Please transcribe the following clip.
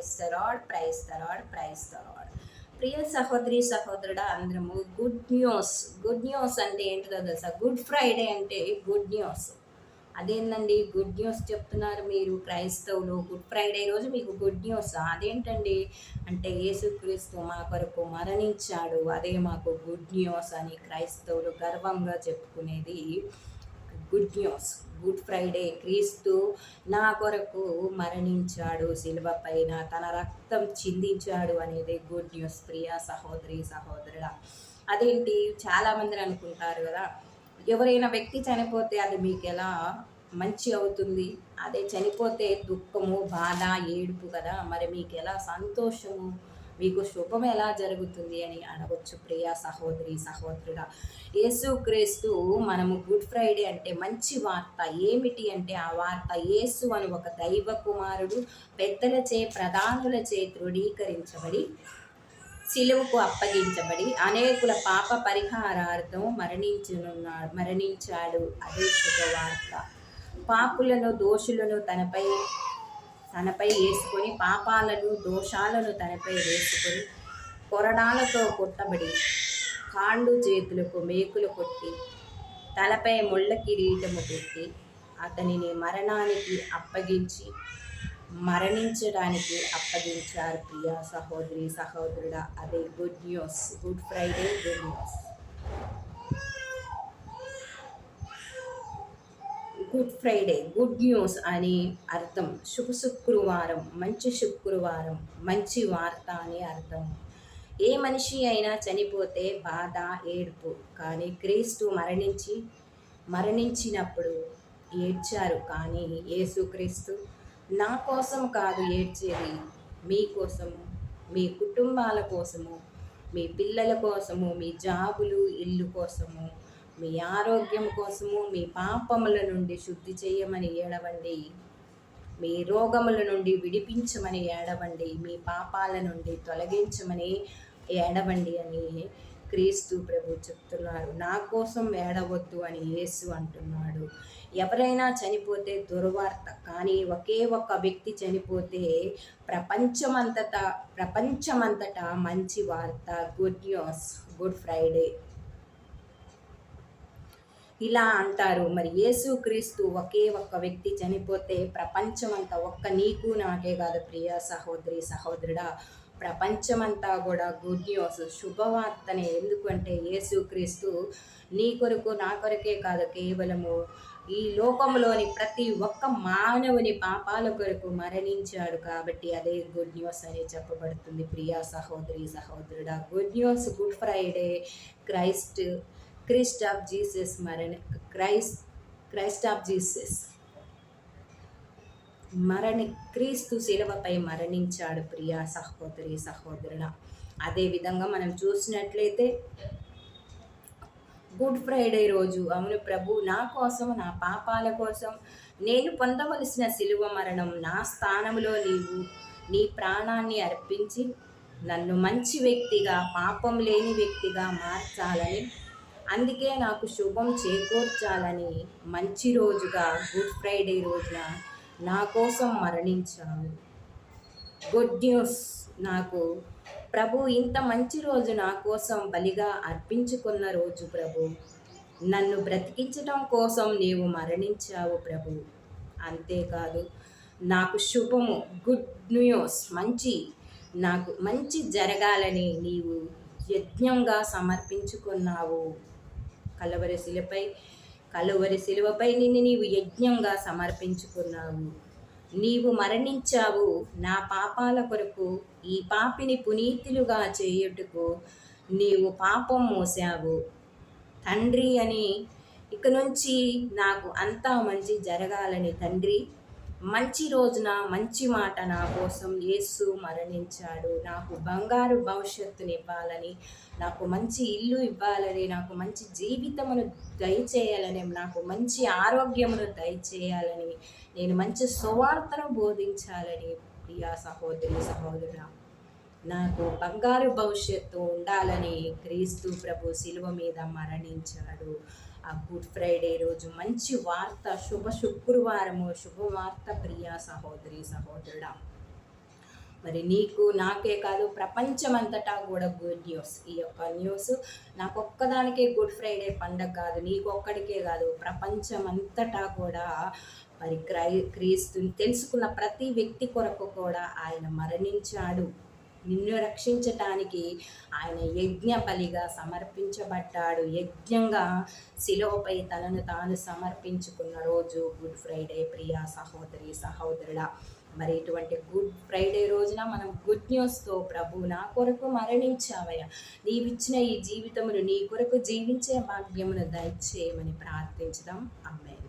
Praise the Lord praise the Lord praise the Lord ప్రియ సహోదరి సహోదరుడా అందరము గుడ్ న్యూస్. గుడ్ న్యూస్ అంటే ఏంటిదో తెలుసా? గుడ్ ఫ్రైడే అంటే గుడ్ న్యూస్. అదేంటండి గుడ్ న్యూస్ చెప్తున్నారు మీరు క్రైస్తవులు. గుడ్ ఫ్రైడే రోజు మీకు గుడ్ న్యూస్. అదేంటండి? అంటే యేసుక్రీస్తు మా కొరకు మరణించాడు. అదే మాకు గుడ్ న్యూస్ అని క్రైస్తవులు గర్వంగా చెప్పుకునేది. గుడ్ న్యూస్ గుడ్ ఫ్రైడే క్రీస్తు నా కొరకు మరణించాడు శిలువ పైన తన రక్తం చిందించాడు అనేది గుడ్ న్యూస్. ప్రియ సహోదరి సహోదరుడ అదేంటి? చాలామంది అనుకుంటారు కదా ఎవరైనా వ్యక్తి చనిపోతే అది మీకు ఎలా మంచి అవుతుంది? అదే చనిపోతే దుఃఖము బాధ ఏడుపు కదా మరి మీకు ఎలా సంతోషము? మీకు శుభం ఎలా జరుగుతుంది అని అడగొచ్చు ప్రియ సహోదరి సహోదరుడా. యేసుక్రీస్తు మనము గుడ్ ఫ్రైడే అంటే మంచి వార్త ఏమిటి అంటే ఆ వార్త యేసు అని ఒక దైవ కుమారుడు పెద్దలచే ప్రధానులచే దృఢీకరించబడి శిలువుకు అప్పగించబడి అనేకుల పాప పరిహారార్థం మరణించనున్నాడు మరణించాడు. అదే శుభవార్త. పాపులను దోషులను తనపై తనపై వేసుకొని పాపాలను దోషాలను తనపై వేసుకొని కొరడాలతో కొట్టబడి కాళ్ళు చేతులకు మేకులు కొట్టి తలపై ముళ్ళ కిరీటము పెట్టి అతనిని మరణానికి అప్పగించి మరణించడానికి అప్పగించారు ప్రియా సహోదరి సహోదరుడ. అదే good news Good Friday good news Good Friday good news అని అర్థం. శుభ శుక్రవారం మంచి శుక్రవారం మంచి వార్త అని అర్థం. ఏ మనిషి అయినా చనిపోతే బాధ ఏడుపు. కానీ క్రీస్తు మరణించి మరణించినప్పుడు ఏడ్చారు. కానీ యేసుక్రీస్తు నా కోసం కాదు ఏడ్చేది. మీకోసము మీ కుటుంబాల కోసము మీ పిల్లల కోసము మీ జాబులు ఇల్లు కోసము మీ ఆరోగ్యం కోసము మీ పాపముల నుండి శుద్ధి చేయమని ఏడవండి. మీ రోగముల నుండి విడిపించమని ఏడవండి. మీ పాపాల నుండి తొలగించమని ఏడవండి అని క్రీస్తు ప్రభు చెప్తున్నారు. నా కోసం ఏడవద్దు అని యేసు అంటున్నాడు. ఎవరైనా చనిపోతే దుర్వార్త కానీ ఒకే ఒక్క వ్యక్తి చనిపోతే ప్రపంచమంతటా ప్రపంచమంతటా మంచి వార్త గుడ్ న్యూస్ గుడ్ ఫ్రైడే. ఇలా అంటారు. మరి యేసుక్రీస్తు ఒకే ఒక్క వ్యక్తి చనిపోతే ప్రపంచమంతా ఒక్క నీకు నాకే కాదు ప్రియ సహోదరి సహోదరుడా. ప్రపంచమంతా కూడా గుడ్ న్యూస్ శుభవార్తనే. ఎందుకంటే యేసుక్రీస్తు నీ కొరకు నా కొరకే కాదు కేవలము ఈ లోకంలోని ప్రతి ఒక్క మానవుని పాపాల కొరకు మరణించాడు కాబట్టి అదే గుడ్ న్యూస్ అని చెప్పబడుతుంది. ప్రియా సహోదరి సహోదరుడా good news Good Friday. Christ Christ of Jesus మరణ. Christ Christ of Jesus. మరణి క్రీస్తు శిలవపై మరణించాడు ప్రియా సహోదరి సహోదరుల అదేవిధంగా మనం చూసినట్లయితే గుడ్ ఫ్రైడే రోజు. అవును ప్రభు నా కోసం నా పాపాల కోసం నేను పొందవలసిన శిలువ మరణం నా స్థానంలో నీవు నీ ప్రాణాన్ని అర్పించి నన్ను మంచి వ్యక్తిగా పాపం లేని వ్యక్తిగా మార్చాలని అందుకే నాకు శుభం చేకూర్చాలని మంచి రోజుగా గుడ్ ఫ్రైడే రోజున నా కోసం మరణించావు గుడ్ న్యూస్ నాకు ప్రభు ఇంత మంచి రోజు నా కోసం బలిగా అర్పించుకున్న రోజు ప్రభు. నన్ను బ్రతికించడం కోసం నీవు మరణించావు ప్రభు. అంతేకాదు నాకు శుభము గుడ్ న్యూస్ మంచి నాకు మంచి జరగాలని నీవు యజ్ఞంగా సమర్పించుకున్నావు. కలవరి శిలపై కలువరి శిలువపై నిన్ను నీవు యజ్ఞంగా సమర్పించుకున్నావు. నీవు మరణించావు. నా పాపాల కొరకు ఈ పాపిని పునీతులుగా చేయుటకు నీవు పాపం మోసావు. తండ్రి అని ఇక నుంచి నాకు అంతా మంచి జరగాలని తండ్రి మంచి రోజున మంచి మాట నా కోసం యేసు మరణించాడు. నాకు బంగారు భవిష్యత్తుని ఇవ్వాలని నాకు మంచి ఇల్లు ఇవ్వాలని నాకు మంచి జీవితమును దయచేయాలని నాకు మంచి ఆరోగ్యమును దయచేయాలని నేను మంచి సువార్తను బోధించాలని ప్రియా సహోదరి సహోదరు నాకు బంగారు భవిష్యత్తు ఉండాలని క్రీస్తు ప్రభు శిలువ మీద మరణించాడు. ఆ గుడ్ ఫ్రైడే రోజు మంచి వార్త శుభ శుక్రవారము శుభవార్త ప్రియ సహోదరి సహోదరుడా. మరి నీకు నాకే కాదు ప్రపంచమంతటా కూడా గుడ్ న్యూస్. ఈ యొక్క న్యూస్ నాకు ఒక్కదానికే గుడ్ ఫ్రైడే పండగ కాదు నీకు ఒక్కడికే కాదు ప్రపంచమంతటా కూడా మరి క్రై క్రీస్తుని తెలుసుకున్న ప్రతి వ్యక్తి కొరకు కూడా ఆయన మరణించాడు. నిన్ను రక్షించటానికి ఆయన యజ్ఞ బలిగా సమర్పించబడ్డాడు. యజ్ఞంగా శిలోపై తనను తాను సమర్పించుకున్న రోజు గుడ్ ఫ్రైడే ప్రియా సహోదరి సహోదరుల మరి ఇటువంటి గుడ్ ఫ్రైడే రోజున మనం గుడ్ న్యూస్తో ప్రభు నా కొరకు మరణించావయ్యా. నీవిచ్చిన ఈ జీవితమును నీ కొరకు జీవించే భాగ్యమును దయచేయమని ప్రార్థించడం అమ్మాయి